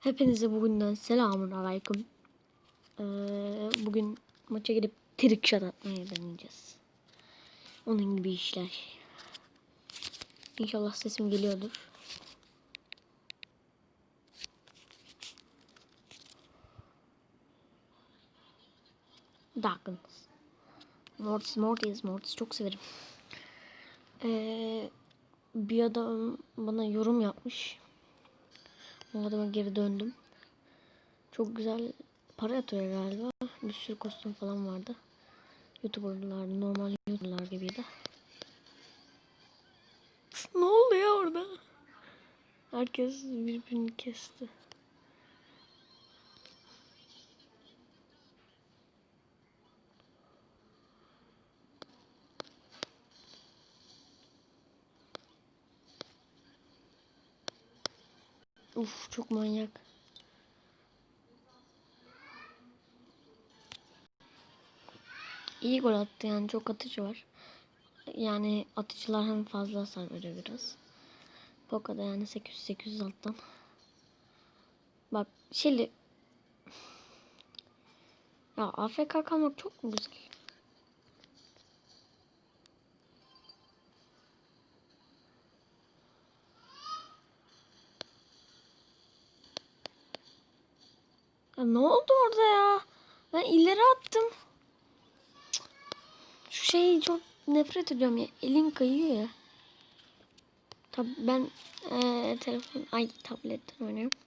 Hepinize bugünden selamun aleyküm. Ee, bugün maça gidip trick shot atmaya deneyeceğiz. Onun gibi işler. İnşallah sesim geliyordur. Darkness. Mortis, Mortis, Mortis çok severim. Ee, bir adam bana yorum yapmış. O adama geri döndüm. Çok güzel para yatıyor galiba. Bir sürü kostüm falan vardı. Youtuberlar, normal Youtuberlar gibiydi. ne oluyor orada? Herkes birbirini kesti. Uf çok manyak. İyi gol attı yani çok atıcı var. Yani atıcılar hem fazla hasar veriyor biraz. Poka'da yani 800-800 alttan. Bak Şeli. Ya AFK kalmak çok mu güzel? Ya ne oldu orada ya? Ben ileri attım. Şu şeyi çok nefret ediyorum ya. Elim kayıyor ya. Tab ben eee, telefon ay tabletten oynuyorum.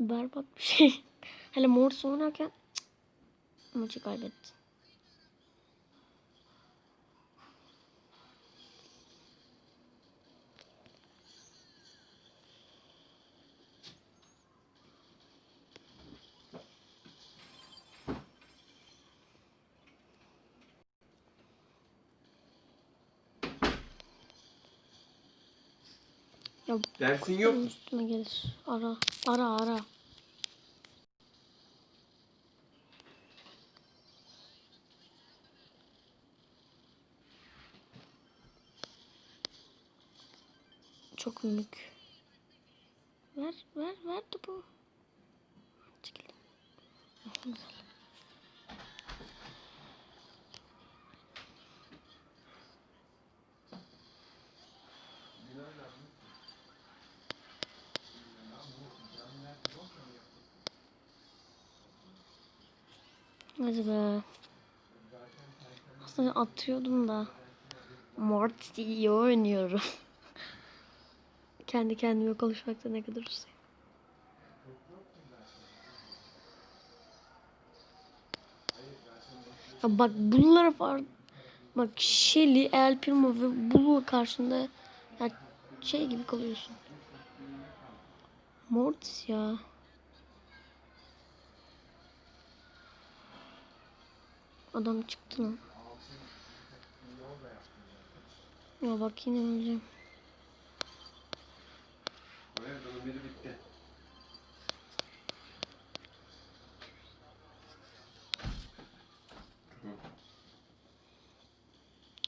Berbat bir şey. Hele Mortis oynarken maçı kaybetti. Ya Dersin yok mu? üstüme gelir. Ara ara ara. Çok mülk. Ver ver ver topu. Çekil. Oh, güzel. Hadi be. Aslında atıyordum da. Morty iyi oynuyorum. Kendi kendime konuşmakta ne kadar ustayım. Ya bak bunlara var. Bak Shelly, El Primo ve Blue karşında ya şey gibi kalıyorsun. Mortis ya. Adam çıktı lan. Ya bak yine öleceğim.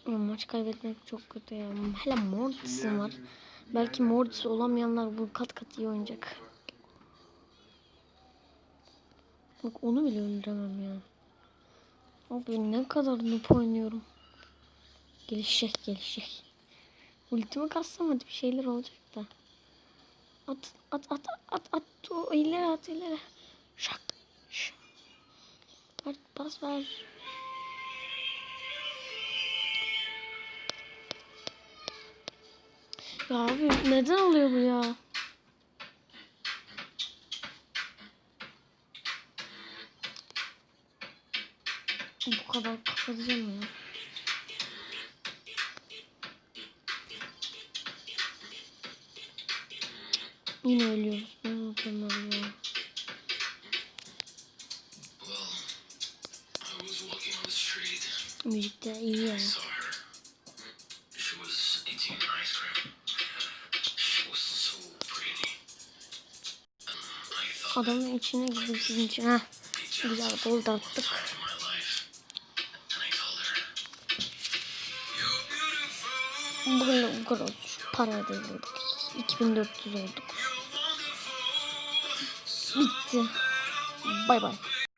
Ya maç kaybetmek çok kötü ya. Hele Mortis'im var. Belki Mortis olamayanlar bu kat kat iyi oynayacak. Bak onu bile öldüremem ya. Abi ne kadar noob oynuyorum. Gelişecek gelişecek. Ultimi kassam bir şeyler olacak da. At at at at at o ileri at ileri. Şak. Şak. Ver pas ver. Ya abi neden oluyor bu ya? Bu kadar kapatacağım ya. Yine ölüyoruz. Ne mükemmel ya. Well, I was walking on the street. Müzik de iyi ya. I saw her. She was eating an ice cream. She was so pretty. And I thought Adamın içine girdim sizin için. Heh. Güzel gol attık. Bugün bu kadar da yazıldık. 2400 olduk. Bitti. Bay bay.